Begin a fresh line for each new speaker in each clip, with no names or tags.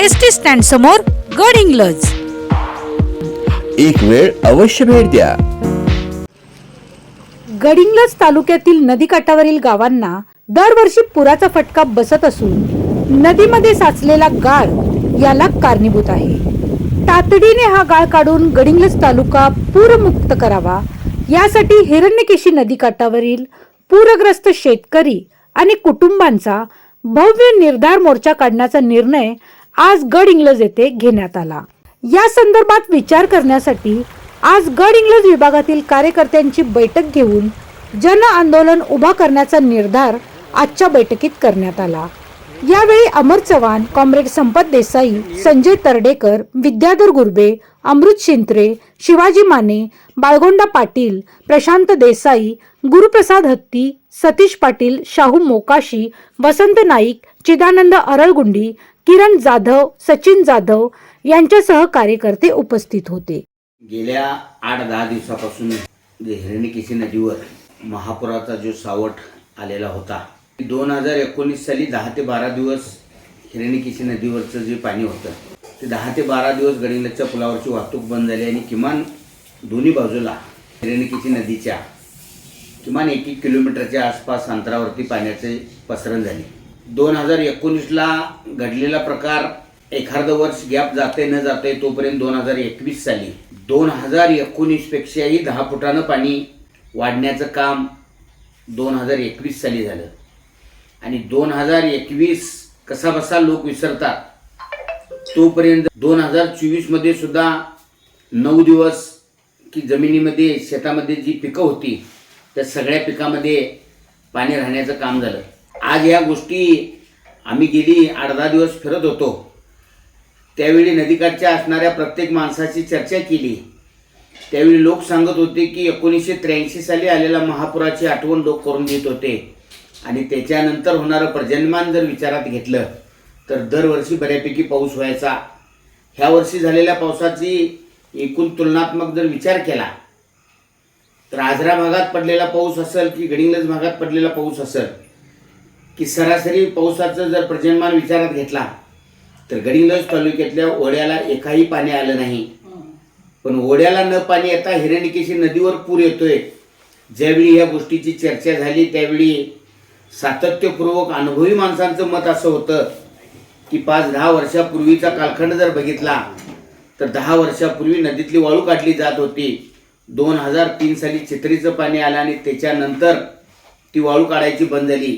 S T stand समोर गड इंग्लज.
एक वेळ अवश्य भेट द्या.
गडिंग्लज तालुक्यातील नदीकाठावरील गावांना दरवर्षी पुराचा फटका बसत असून नदीमध्ये साचलेला गाळ याला कारणीभूत आहे. तातडीने हा गाळ काढून गडिंग्लज तालुका पूरमुक्त करावा. यासाठी हिरण्यकेशी नदीकाठावरील पूरग्रस्त शेतकरी आणि कुटुंबांचा भव्य निर्धार मोर्चा काढण्याचा निर्णय आज गड इंग्लज येथे घेण्यात आला. या संदर्भात विचार करण्यासाठी आज गड इंग्लज विभागातील कार्यकर्त्यांची बैठक घेऊन जन आंदोलन उभा करण्याचा निर्धार आजच्या बैठकीत करण्यात आला. यावेळी अमर चव्हाण कॉम्रेड संपत देसाई संजय तरडेकर विद्याधर गुर्बे अमृत शिंत्रे शिवाजी माने बाळगोंडा पाटील प्रशांत देसाई गुरुप्रसाद हत्ती सतीश पाटील शाहू मोकाशी वसंत नाईक चिदानंद अरळगुंडी किरण जाधव सचिन जाधव यांच्यासह कार्यकर्ते उपस्थित होते.
गेल्या आठ दहा दिवसापासून हिरणिकेशी नदीवर महापुराचा जो सावट आलेला होता दोन हजार एकोणीस साली दहा ते बारा दिवस हिरण्यकेशी नदीवरचं जे पाणी होतं ते दहा ते बारा दिवस गडिंगलजच्या पुलावरची वाहतूक बंद झाली आणि किमान दोन्ही बाजूला हिरण्यकेशी नदीच्या किमान एक एक किलोमीटरच्या आसपास अंतरावरती पाण्याचे पसरण झाले. दोन हजार एकोणीसला घडलेला प्रकार एखादं वर्ष गॅप जाते न जाते तोपर्यंत दोन हजार एकवीस साली. दोन हजार एकोणीसपेक्षाही दहा फुटानं पाणी वाढण्याचं काम दोन हजार एकवीस साली झालं. आणि दोन हजार एकवीस कसा बसा लोक विसरतात तोपर्यंत दोन हजार चोवीसमध्ये सुद्धा नऊ दिवस की जमिनीमध्ये शेतामध्ये जी पिकं होती त्या सगळ्या पिकामध्ये पाणी राहण्याचं काम झालं. आज या गोष्टी आम्ही गेली आठ दहा दिवस फिरत होतो. त्यावेळी नदीकाठच्या असणाऱ्या प्रत्येक माणसाची चर्चा केली. त्यावेळी लोक सांगत होते की एकोणीसशे त्र्याऐंशी साली आलेल्या महापुराची आठवण लोक करून देत होते. आणि त्याच्यानंतर होणारं प्रजन्मान जर विचारात घेतलं तर दरवर्षी बऱ्यापैकी पाऊस व्हायचा. ह्या वर्षी झालेल्या पावसाची एकूण तुलनात्मक जर विचार केला तर आजरा भागात पडलेला पाऊस असेल की गडिंगलज भागात पडलेला पाऊस असेल की सरासरी पावसाचं जर प्रजन्मान विचारात घेतला तर गडिंगलज तालुक्यातल्या ओढ्याला एकाही पाणी आलं नाही. पण ओढ्याला न पाणी येता हिरण्यकेशी नदीवर पूर येतोय. ज्यावेळी या गोष्टीची चर्चा झाली त्यावेळी सातत्यपूर्वक अनुभवी माणसांचं मत असं होतं की पाच दहा वर्षापूर्वीचा कालखंड जर बघितला तर दहा वर्षापूर्वी नदीतली वाळू काढली जात होती. दोन हजार तीन साली चित्रीचं पाणी आलं आणि त्याच्यानंतर ती वाळू काढायची बंद झाली.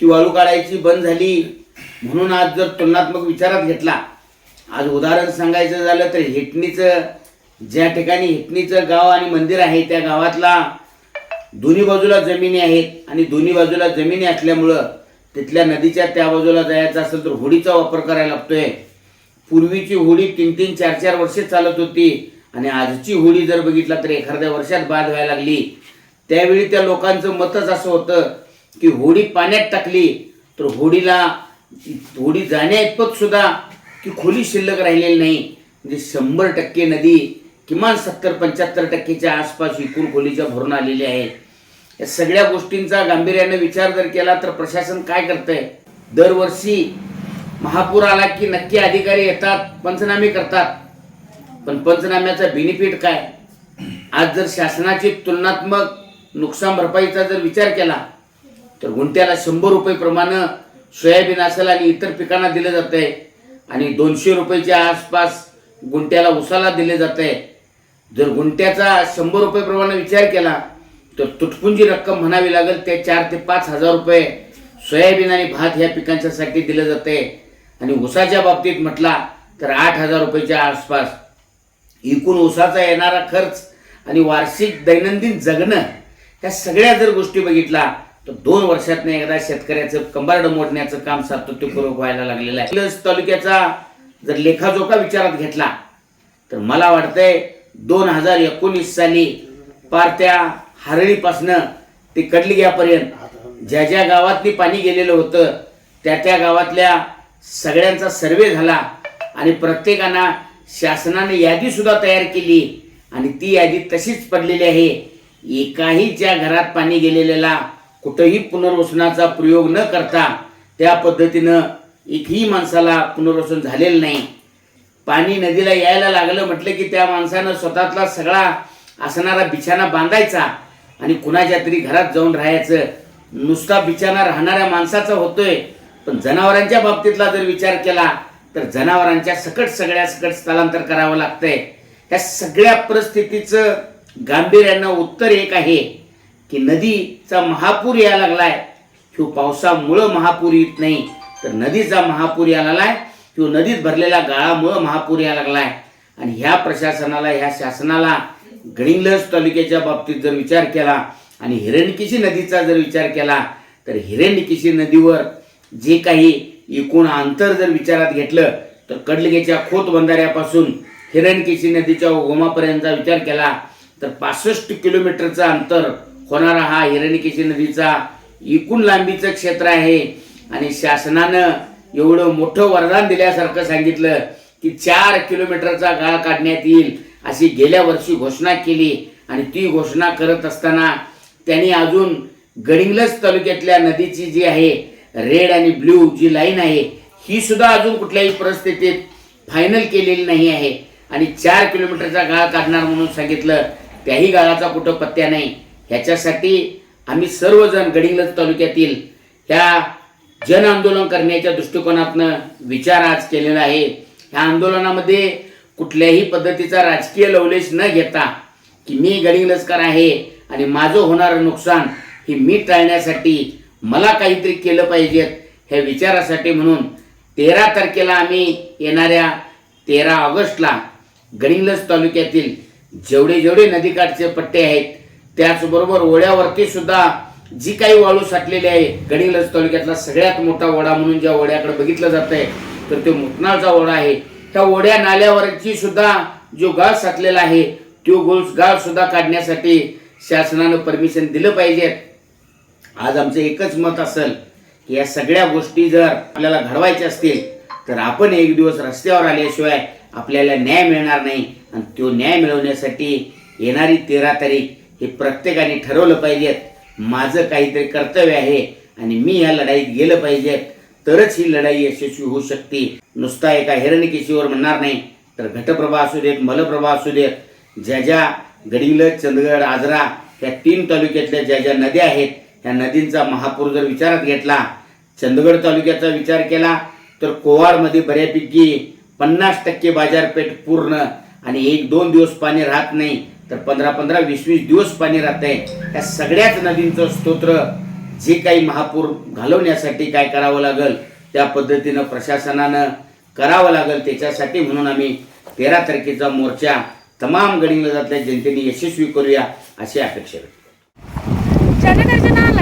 शिवाळू वाळू काढायची बंद झाली म्हणून आज जर तुलनात्मक विचारात घेतला आज उदाहरण सांगायचं झालं तर हेटणीचं ज्या ठिकाणी हेटणीचं गाव आणि मंदिर आहे त्या गावातला दोन्ही बाजूला जमिनी आहेत आणि दोन्ही बाजूला जमिनी असल्यामुळं तिथल्या नदीच्या त्या बाजूला जायचं असेल तर होडीचा वापर करायला लागतोय. पूर्वीची होडी तीन तीन चार चार वर्षे चालत होती आणि आजची होडी जर बघितला तर एखाद्या वर्षात बाद व्हायला लागली. त्यावेळी त्या लोकांचं मतच असं होतं की होडी पाण्यात टाकली तर होडीला होडी जाण्या इतपत सुद्धा की खोली शिल्लक राहिलेली नाही. म्हणजे शंभर टक्के नदी किमान सत्तर पंच्याहत्तर टक्केच्या आसपास एकूण खोलीच्या भरून आलेली आहे. या सगळ्या गोष्टींचा गांभीर्याने विचार जर केला तर प्रशासन काय करतंय? दरवर्षी महापूर आला की नक्की अधिकारी येतात पंचनामे करतात. पण पंचनाम्याचा बेनिफिट काय? आज जर शासनाची तुलनात्मक नुकसान भरपाईचा जर विचार केला तर गुंट्याला शंभर रुपये प्रमाणे सोयाबीन असेल आणि इतर पिकांना दिलं जात. आहे आणि दोनशे रुपयेच्या आसपास गुंट्याला उसाला दिले जात. आहे जर गुंट्याचा शंभर रुपये प्रमाणे विचार केला तर तुटपुंजी रक्कम म्हणावी लागेल ते चार ते पाच हजार रुपये सोयाबीन आणि भात ह्या पिकांच्यासाठी दिलं जाते. आणि ऊसाच्या बाबतीत म्हटला तर आठ हजार रुपयाच्या आसपास. एकूण ऊसाचा येणारा खर्च आणि वार्षिक दैनंदिन जगणं ह्या सगळ्या जर गोष्टी बघितला तर दोन वर्षातनं एकदा शेतकऱ्याचं कंबारड मोडण्याचं काम सातत्यपूर्वक व्हायला लागलेलं आहे. लस तालुक्याचा जर लेखाजोखा विचारात घेतला तर मला वाटतंय दोन हजार एकोणीस साली पार त्या हरळीपासनं ते कडलिग्यापर्यंत ज्या ज्या गावातनी पाणी गेलेलं होतं त्या त्या गावातल्या सगळ्यांचा सर्वे झाला आणि प्रत्येकानं शासनाने यादी सुद्धा तयार केली आणि ती यादी तशीच पडलेली आहे. एकाही ज्या घरात पाणी गेलेल्याला कुठंही पुनर्वसनाचा प्रयोग न करता त्या पद्धतीनं एकही माणसाला पुनर्वसन झालेलं नाही. पाणी नदीला यायला लागलं म्हटलं की त्या माणसानं स्वतःतला सगळा असणारा बिछाना बांधायचा आणि कुणाच्या तरी घरात जाऊन राहायचं. नुसता बिछाना राहणाऱ्या माणसाचा होतोय. पण जनावरांच्या बाबतीतला जर विचार केला तर जनावरांच्या सकट सगळ्या सकट स्थलांतर करावं लागतंय. या सगळ्या परिस्थितीचं गांभीर्यानं उत्तर एक आहे. की नदीचा महापूर यायला लागलाय. ह्यो पावसामुळं महापूर येत नाही. तर नदीचा महापूर यायला लागलाय. ह्यो नदीत भरलेल्या गाळामुळं महापूर यायला लागलाय. आणि ह्या प्रशासनाला ह्या शासनाला गडिंग्लज तालुक्याच्या बाबतीत जर विचार केला आणि हिरण्यकेशी नदीचा जर विचार केला तर हिरण्यकेशी नदीवर जे काही एकूण अंतर जर विचारात घेतलं तर कडलगेच्या खोत बंधाऱ्यापासून हिरणकेशी नदीच्या उगमापर्यंतचा विचार केला तर पासष्ट किलोमीटरचं अंतर होणारा हा हिरणकेशी नदीचा एकूण लांबीचं क्षेत्र आहे. आणि शासनानं एवढं मोठं वरदान दिल्यासारखं सांगितलं की चार किलोमीटरचा गाळ काढण्यात येईल अशी गेल्या वर्षी घोषणा केली. आणि ती घोषणा करत असताना त्यांनी अजून गडिंगलज तालुक्यातल्या नदीची जी आहे रेड आणि ब्ल्यू जी लाईन आहे ही सुद्धा अजून कुठल्याही परिस्थितीत फायनल केलेली नाही आहे. आणि चार किलोमीटरचा गाळ काढणार म्हणून सांगितलं त्याही गाळाचा कुठं पत्त्या नाही. ह्याच्यासाठी आम्ही सर्वजण गडिंग्लज तालुक्यातील ह्या जन आंदोलन करण्याच्या दृष्टिकोनातनं विचार आज केलेला आहे. ह्या आंदोलनामध्ये कुठल्याही पद्धतीचा राजकीय लवलेश न घेता की मी गडिंग्लजकर आहे आणि माझं होणारं नुकसान हे मी टाळण्यासाठी मला काहीतरी केलं पाहिजेत ह्या विचारासाठी म्हणून तेरा तारखेला आम्ही येणाऱ्या तेरा ऑगस्टला गडिंग्लज तालुक्यातील जेवढे जेवढे नदीकाठचे पट्टे आहेत त्याचबरोबर ओढ्यावरती सुद्धा जी काही वाळू साठलेली आहे गडिंग्लज तालुक्यातला सगळ्यात मोठा ओढा म्हणून ज्या ओढ्याकडे बघितलं जात आहे तर ते मुतनाळचा ओढा आहे. त्या ओढ्या नाल्यावरची सुद्धा जो गाळ साठलेला आहे तो गोल गाळ सुद्धा काढण्यासाठी शासनानं परमिशन दिलं पाहिजे. आज आमचं एकच मत असेल की या सगळ्या गोष्टी जर आपल्याला घडवायच्या असतील तर आपण एक दिवस रस्त्यावर आल्याशिवाय आपल्याला न्याय मिळणार नाही. आणि तो न्याय मिळवण्यासाठी येणारी तेरा तारीख हे प्रत्येकाने ठरवलं पाहिजेत माझं काहीतरी कर्तव्य आहे आणि मी या लढाईत गेलं पाहिजेत तरच ही लढाई यशस्वी होऊ शकते. नुसता एका हिरणकेशीवर म्हणणार नाही तर घटप्रभा असू देत मलप्रभा असू देत. ज्या ज्या गडिंग्लज चंदगड आजरा या तीन तालुक्यातल्या ज्या ज्या नद्या आहेत ह्या नदींचा महापूर जर विचारात घेतला चंदगड तालुक्याचा विचार केला तर कोवाडमध्ये बऱ्यापैकी पन्नास टक्के बाजारपेठ पूर्ण आणि एक दोन दिवस पाणी राहत नाही. तर पंधरा पंधरा वीस वीस दिवस पाणी राहत आहे त्या सगळ्याच नदींचं स्तोत्र जे काही महापूर घालवण्यासाठी काय करावं लागेल त्या पद्धतीनं प्रशासनानं करावं लागेल त्याच्यासाठी म्हणून आम्ही तेरा तारखेचा मोर्चा तमाम गडिंगलजातल्या जनतेने यशस्वी करूया अशी अपेक्षा व्यक्त करतो.